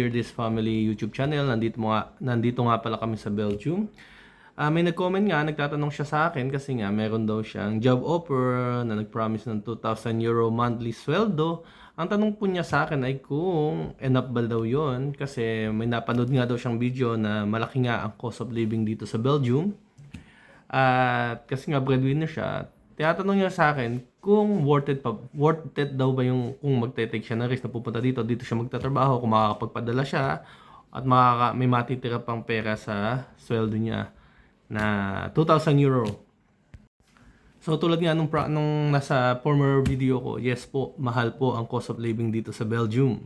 Steer This Family YouTube channel. Nandito, mo nga, nandito nga pala kami sa Belgium. Ah, may nag-comment nga, nagtatanong siya sa akin kasi nga meron daw siyang job offer na nag-promise ng 2,000 euro monthly sweldo. Ang tanong po niya sa akin ay kung enough ba daw yun kasi may napanood nga daw siyang video na malaki nga ang cost of living dito sa Belgium. At kasi nga breadwinner siya, tinatanong niya sa akin kung worth it pa, worth it daw ba yung kung magte-take siya ng risk na pupunta dito, dito siya magtatrabaho, kung makakapagpadala siya at makaka, may matitira pang pera sa sweldo niya na 2,000 euro. So tulad nga nung, pra- nung nasa former video ko, yes po, mahal po ang cost of living dito sa Belgium.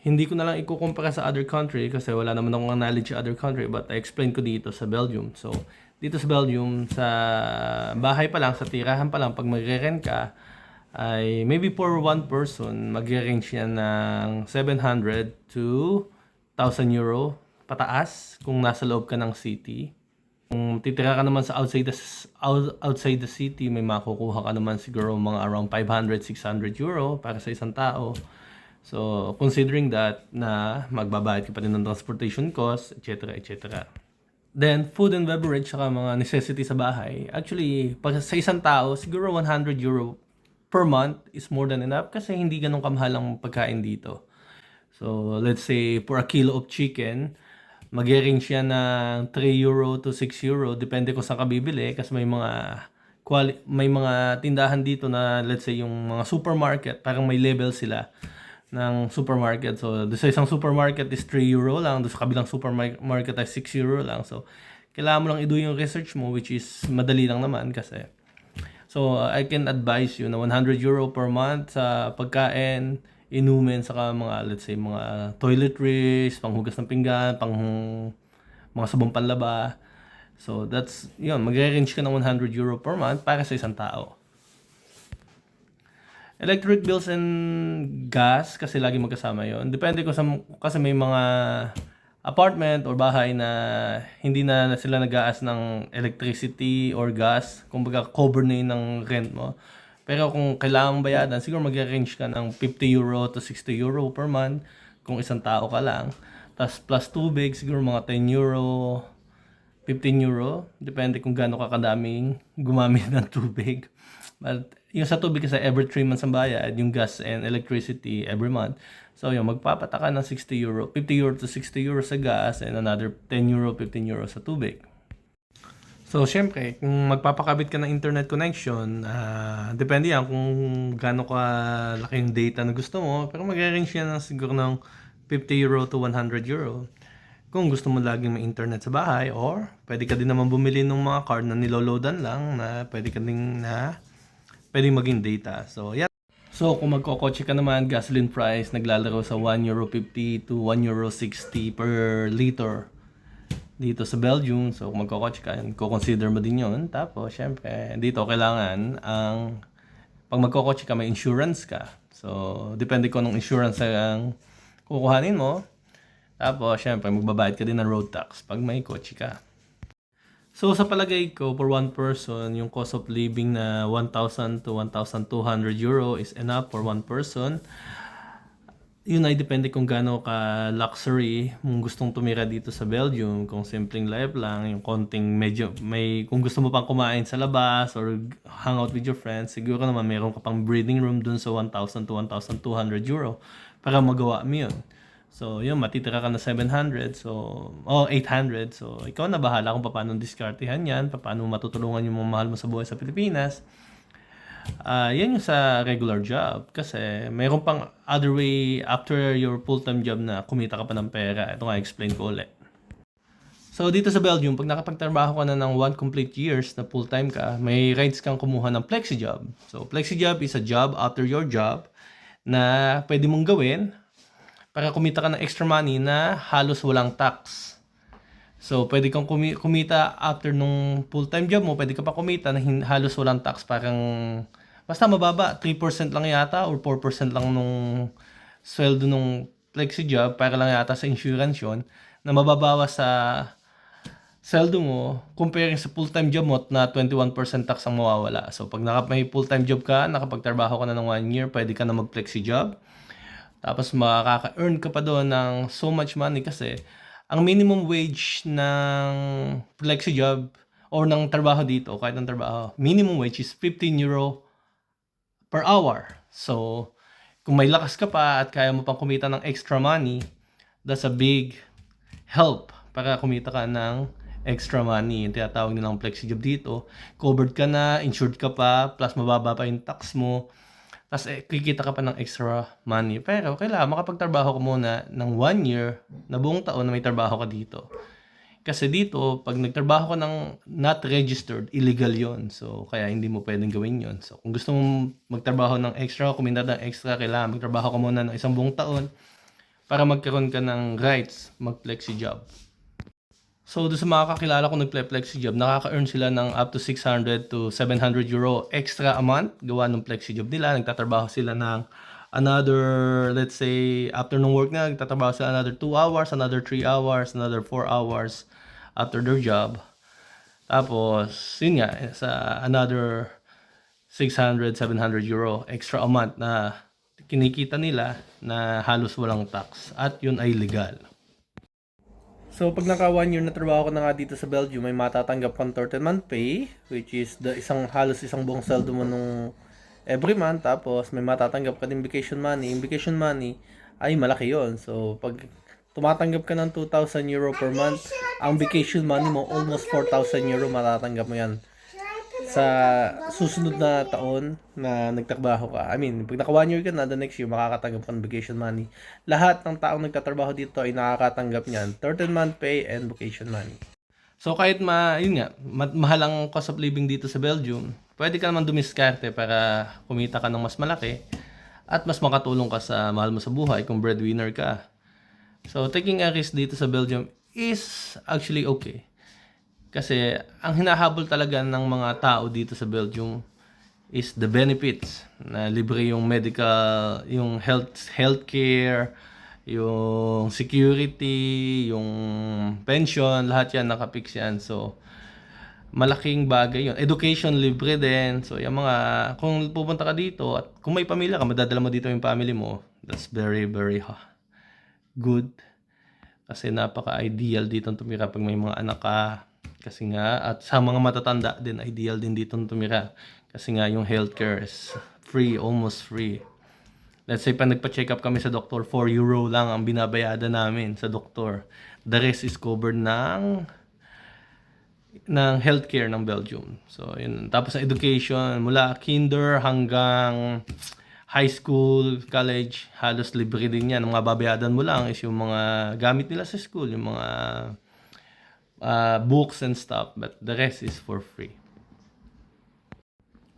Hindi ko na lang ikukumpara sa other country kasi wala naman akong knowledge sa other country but I explain ko dito sa Belgium. So dito sa Belgium, sa bahay pa lang, sa tirahan pa lang, pag magre-rent ka, ay maybe for one person, magre-range yan ng 700 to 1,000 euro pataas kung nasa loob ka ng city. Kung titira ka naman sa outside the, out- outside the city, may makukuha ka naman siguro mga around 500, 600 euro para sa isang tao. So, considering that na magbabayad ka pa rin ng transportation cost, etc. etc. Then, food and beverage, saka mga necessity sa bahay. Actually, pag sa isang tao, siguro 100 euro per month is more than enough kasi hindi ganun kamahal ang pagkain dito. So, let's say, for a kilo of chicken, mag-range siya ng 3 euro to 6 euro. Depende kung saan ka bibili. Kasi may mga, quali- may mga tindahan dito na, let's say, yung mga supermarket, parang may label sila ng supermarket. So, doon sa isang supermarket is 3 euro lang. Doon sa kabilang supermarket ay 6 euro lang. So, kailangan mo lang i-do yung research mo, which is madali lang naman kasi. So, I can advise you na 100 euro per month sa pagkain, inumin, saka mga, let's say, mga toiletries, panghugas ng pinggan, pang mga sabong panlaba. So, that's, yun, magre-range ka ng 100 euro per month para sa isang tao. Electric bills and gas, kasi lagi magkasama yon Depende kung sa, kasi may mga apartment or bahay na hindi na sila nag-aas ng electricity or gas. Kumbaga, cover na yun ng rent mo. Pero kung kailangan bayadan, siguro mag-range ka ng 50 euro to 60 euro per month kung isang tao ka lang. Tapos plus tubig, siguro mga 10 euro, 15 euro. Depende kung gaano ka kadaming gumamit ng tubig. But yung sa tubig kasi every 3 months ang bayad, yung gas and electricity every month. So yun, magpapataka ng 60 euro, 50 euro to 60 euro sa gas and another 10 euro, 15 euro sa tubig. So, syempre, kung magpapakabit ka ng internet connection, ah, depende yan kung gaano ka laki yung data na gusto mo. Pero mag-range yan ng siguro ng 50 euro to 100 euro. Kung gusto mo laging may internet sa bahay or pwede ka din naman bumili ng mga card na niloloadan lang na pwede ka din na pwede maging data. So, yan. So, kung magkokotse ka naman, gasoline price naglalaro sa 1 euro 50 to 1 euro 60 per liter dito sa Belgium. So, kung magkakotse ka, consider mo din yun. Tapos, syempre, dito kailangan ang pag magkakotse ka, may insurance ka. So, depende kung anong insurance ang kukuhanin mo. Tapos, syempre, magbabayad ka din ng road tax pag may kotse ka. So, sa palagay ko, for one person, yung cost of living na 1,000 to 1,200 euro is enough for one person. Yun ay depende kung gaano ka luxury mong gustong tumira dito sa Belgium. Kung simpleng life lang yung konting medyo may kung gusto mo pang kumain sa labas or hang out with your friends siguro naman meron ka pang breathing room dun sa 1,000 to 1,200 euro para magawa mo yun so yun matitira ka na 700 so oh 800 so ikaw na bahala kung paano diskartehan yan paano matutulungan yung mga mahal mo sa buhay sa Pilipinas Ah, yan yung sa regular job. Kasi mayroon pang other way after your full-time job na kumita ka pa ng pera. Ito nga, explain ko ulit. So, dito sa Belgium, pag nakapagtrabaho ka na ng one complete years na full-time ka, may rights kang kumuha ng flexi job. So, flexi job is a job after your job na pwede mong gawin para kumita ka ng extra money na halos walang tax. So, pwede kang kumi- kumita after nung full-time job mo, pwede ka pa kumita na halos walang tax, parang basta mababa, 3% lang yata or 4% lang nung sweldo nung flexi job, para lang yata sa insurance yun, na mababawas sa sweldo mo, comparing sa full-time job mo na 21% tax ang mawawala. So, pag naka, may full-time job ka, nakapagtrabaho ka na ng one year, pwede ka na mag-flexi job. Tapos makaka-earn ka pa doon ng so much money kasi ang minimum wage ng flexi job or ng trabaho dito, kahit ng trabaho, minimum wage is 15 euro per hour. So, kung may lakas ka pa at kaya mo pang kumita ng extra money, that's a big help para kumita ka ng extra money. Yung tinatawag nilang flexi job dito. Covered ka na, insured ka pa, plus mababa pa yung tax mo. Tapos eh, kikita ka pa ng extra money. Pero kailangan makapagtrabaho ka muna ng one year na buong taon na may trabaho ka dito. Kasi dito, pag nagtrabaho ka ng not registered, illegal yon So, kaya hindi mo pwedeng gawin yon So, kung gusto mong magtrabaho ng extra, kumita ng extra, kailangan magtrabaho ka muna ng isang buong taon para magkaroon ka ng rights mag-flexi job. So, doon sa mga kakilala ko nag-flexi job, nakaka-earn sila ng up to 600 to 700 euro extra a month gawa ng flexi job nila. Nagtatrabaho sila ng another, let's say, after ng work na, nagtatrabaho sila another 2 hours, another 3 hours, another 4 hours after their job. Tapos, yun nga, sa another 600, 700 euro extra a month na kinikita nila na halos walang tax. At yun ay legal. So, pag naka one year na trabaho ko na nga dito sa Belgium, may matatanggap kang 13 month pay, which is the isang halos isang buong sweldo mo nung every month. Tapos, may matatanggap ka din vacation money. Yung vacation money ay malaki yon So, pag tumatanggap ka ng 2,000 euro per month, ang vacation money mo, almost 4,000 euro matatanggap mo yan sa susunod na taon na nagtrabaho ka. I mean, pag naka one year ka na, the next year, makakatanggap ka ng vacation money. Lahat ng taong nagtatrabaho dito ay nakakatanggap niyan. 13 month pay and vacation money. So kahit ma, yun nga, ma- mahal ang cost of living dito sa Belgium, pwede ka naman dumiskarte para kumita ka ng mas malaki at mas makatulong ka sa mahal mo sa buhay kung breadwinner ka. So taking a risk dito sa Belgium is actually okay. Kasi ang hinahabol talaga ng mga tao dito sa Belgium is the benefits na libre yung medical, yung health healthcare, yung security, yung pension, lahat yan nakapix yan. So malaking bagay yun. Education libre din. So yung mga kung pupunta ka dito at kung may pamilya ka, madadala mo dito yung family mo. That's very very ha- good. Kasi napaka-ideal dito tumira pag may mga anak ka. Kasi nga, at sa mga matatanda din, ideal din dito tumira. Kasi nga, yung healthcare is free, almost free. Let's say, pa nagpa-check up kami sa doktor, 4 euro lang ang binabayada namin sa doktor. The rest is covered ng ng healthcare ng Belgium. So, yun. Tapos sa education, mula kinder hanggang high school, college, halos libre din yan. Ang mga babayadan mo lang is yung mga gamit nila sa school, yung mga uh, books and stuff. But the rest is for free.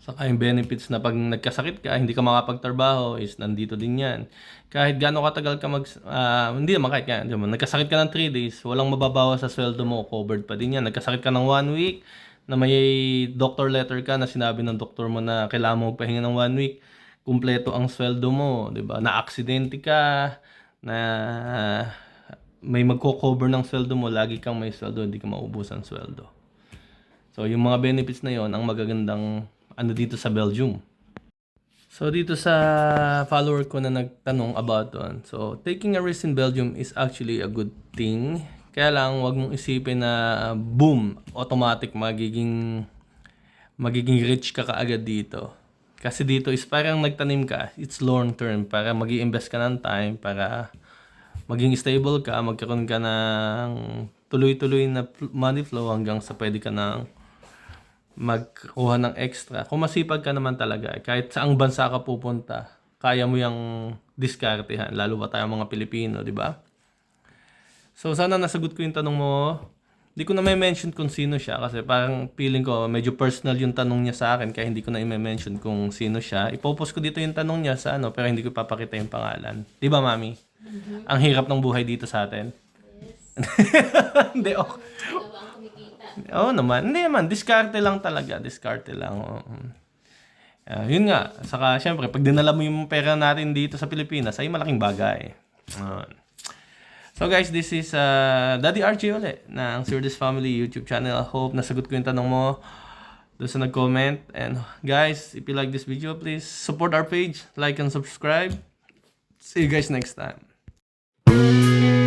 Saka yung benefits na pag nagkasakit ka, hindi ka makapagtrabaho is nandito din yan. Kahit gaano katagal ka mag... ah, hindi naman kahit yan. Diba, nagkasakit ka ng 3 days, walang mababawa sa sweldo mo, covered pa din yan. Nagkasakit ka ng 1 week, na may doctor letter ka na sinabi ng doktor mo na kailangan mo magpahinga ng 1 week, kumpleto ang sweldo mo, 'di ba? Na aksidente ka, na may magko-cover ng sweldo mo, lagi kang may sweldo, hindi ka maubusan sweldo. So, yung mga benefits na yon ang magagandang ano dito sa Belgium. So, dito sa follower ko na nagtanong about on. So, taking a risk in Belgium is actually a good thing. Kaya lang, wag mong isipin na boom, automatic magiging magiging rich ka kaagad dito. Kasi dito is parang nagtanim ka, it's long term, para mag invest ka ng time, para maging stable ka, magkaroon ka ng tuloy-tuloy na money flow hanggang sa pwede ka nang magkuha ng extra. Kung masipag ka naman talaga, kahit saang bansa ka pupunta, kaya mo yung diskartehan, lalo pa tayo mga Pilipino, di ba? So, sana nasagot ko yung tanong mo. Hindi ko na may mention kung sino siya kasi parang feeling ko medyo personal yung tanong niya sa akin kaya hindi ko na i-mention kung sino siya. Ipopost ko dito yung tanong niya sa ano pero hindi ko ipapakita yung pangalan. Di ba, Mami? Ang hirap ng buhay dito sa atin. hindi, okay. Oo naman. Hindi naman. Diskarte lang talaga. Diskarte lang. Ah, yun nga. Saka, syempre, pag dinala mo yung pera natin dito sa Pilipinas, ay malaking bagay. Ayun. So guys, this is uh, Daddy Archie ulit ng Surdis Family YouTube channel. I hope nasagot ko yung tanong mo doon sa nag-comment. And guys, if you like this video, please support our page, like and subscribe. See you guys next time. Música